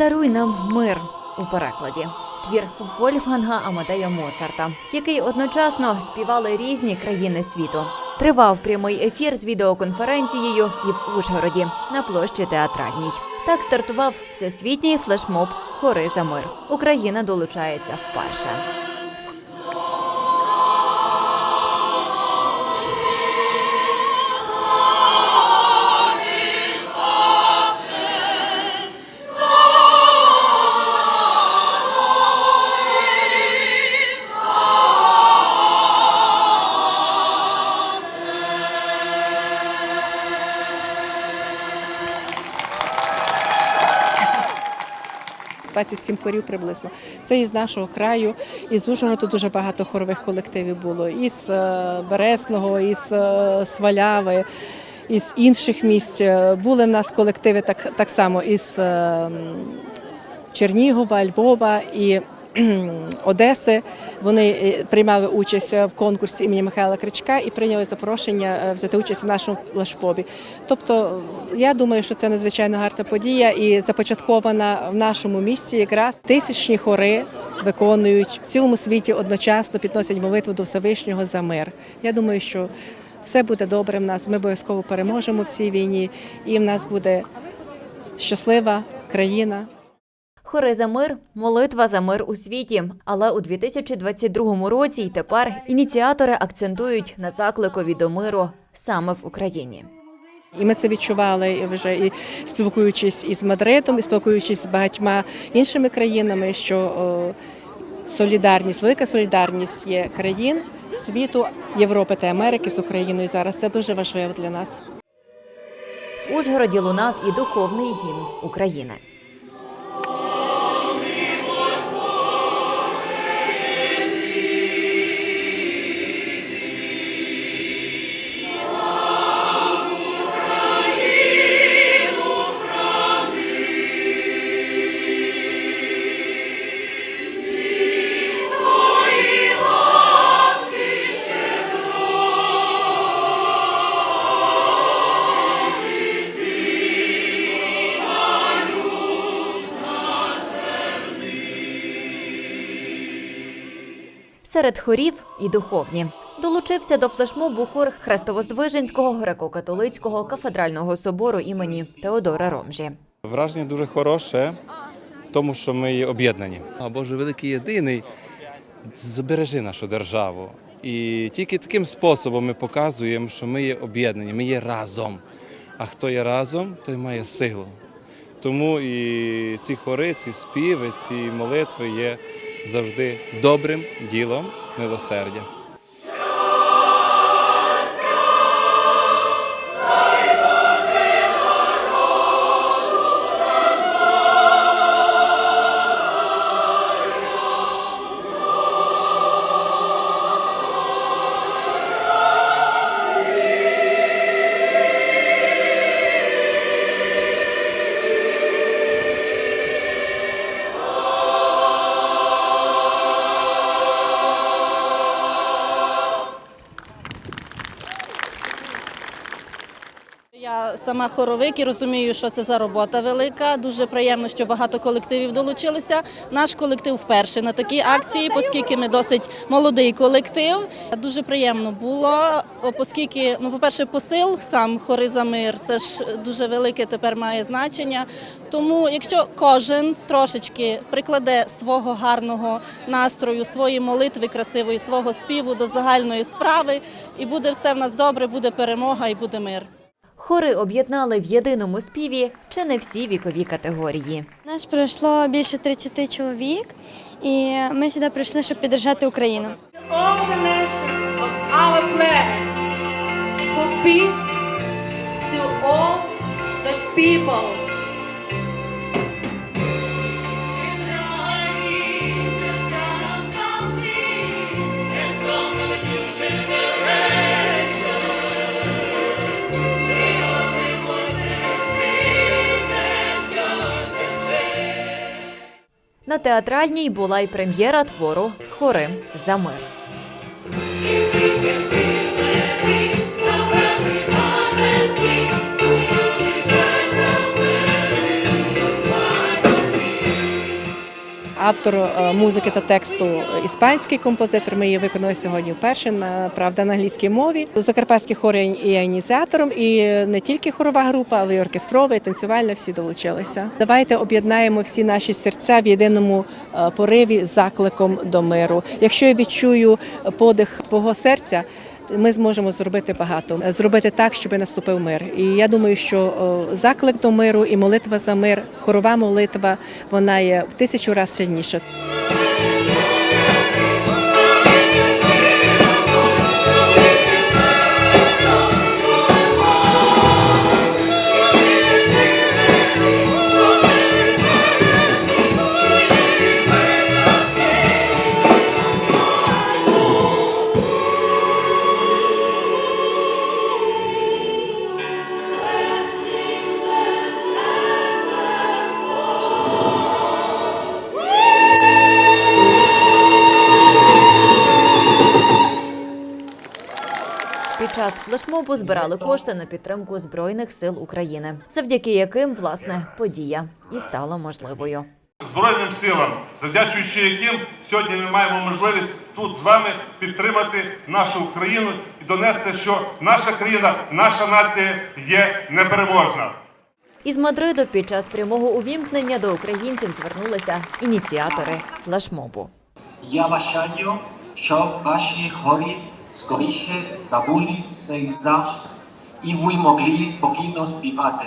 Даруй нам мир у перекладі. Твір Вольфганга Амадея Моцарта, який одночасно співали різні країни світу. Тривав прямий ефір з відеоконференцією і в Ужгороді на площі театральній. Так стартував всесвітній флешмоб Хори за мир. Україна долучається вперше. – 27 хорів приблизно. Це із нашого краю, із Ужгороду дуже багато хорових колективів було. Із е, Бересного, із е, Сваляви, із інших місць. Е, Були в нас колективи так, так само із Чернігова, Львова і Одеси. Вони е, приймали участь в конкурсі імені Михайла Кричка і прийняли запрошення е, взяти участь у нашому флешпобі. Тобто, я думаю, що це надзвичайно гарна подія і започаткована в нашому місті якраз тисячні хори виконують в цілому світі одночасно підносять молитву до Всевишнього за мир. Я думаю, що все буде добре в нас. Ми обов'язково переможемо в цій війні, і в нас буде щаслива країна. Хори за мир молитва за мир у світі. Але у 2022 році й тепер ініціатори акцентують на закликові до миру саме в Україні. І ми це відчували вже і спілкуючись із Мадридом, і спілкуючись з багатьма іншими країнами, що солідарність, велика солідарність є країн світу, Європи та Америки з Україною зараз. Це дуже важливо для нас. В Ужгороді лунав і духовний гімн України. Серед хорів і духовні. Долучився до флешмобу хор Хрестовоздвиженського греко-католицького кафедрального собору імені Теодора Ромжі. Враження дуже хороше, тому що ми є об'єднані. А Боже великий єдиний збережи нашу державу. І тільки таким способом ми показуємо, що ми є об'єднані, ми є разом. А хто є разом, той має силу. Тому і ці хори, ці співи, ці молитви є завжди добрим ділом милосердя. Я сама хоровик і розумію, що це за робота велика. Дуже приємно, що багато колективів долучилося. Наш колектив вперше на такій акції, оскільки ми досить молодий колектив. Дуже приємно було, оскільки, ну, по-перше, посил сам хори за мир, це ж дуже велике тепер має значення. Тому, якщо кожен трошечки прикладе свого гарного настрою, свої молитви красивої, свого співу до загальної справи, і буде все в нас добре, буде перемога і буде мир. Хори об'єднали в єдиному співі чи не всі вікові категорії. Нас пройшло більше 30 чоловік, і ми сюди прийшли, щоб підтримати Україну. all На театральній була й прем'єра твору Хори за мир. Автор е, музики та тексту іспанський композитор. Ми її виконали сьогодні вперше на правда на англійській мові. Закарпатський хор є ініціатором, і не тільки хорова група, але й оркестрова, і танцювальна. Всі долучилися. Давайте об'єднаємо всі наші серця в єдиному е, пориві закликом до миру. Якщо я відчую подих твого серця. Ми зможемо зробити багато, зробити так, щоб наступив мир. І я думаю, що заклик до миру і молитва за мир, хорова молитва, вона є в тисячу разів сильніша. Час флешмобу збирали кошти на підтримку збройних сил України, завдяки яким власне подія і стала можливою. Збройним силам, завдячуючи яким сьогодні ми маємо можливість тут з вами підтримати нашу Україну і донести, що наша країна, наша нація є непереможна. Із Мадриду під час прямого увімкнення до українців звернулися ініціатори флешмобу. Я бажаю, щоб ваші хорі скоріше забули цей завжди, і ви могли спокійно співати.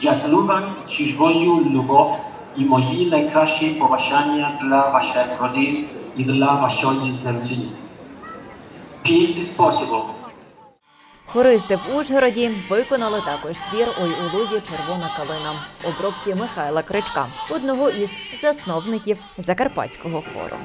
Я вам чужою любов і мої найкращі побажання для ваших родин і для вашої землі. Peace is. Хористи в Ужгороді виконали також твір Ой у лузі червона калина в обробці Михайла Кричка, одного із засновників закарпатського хору.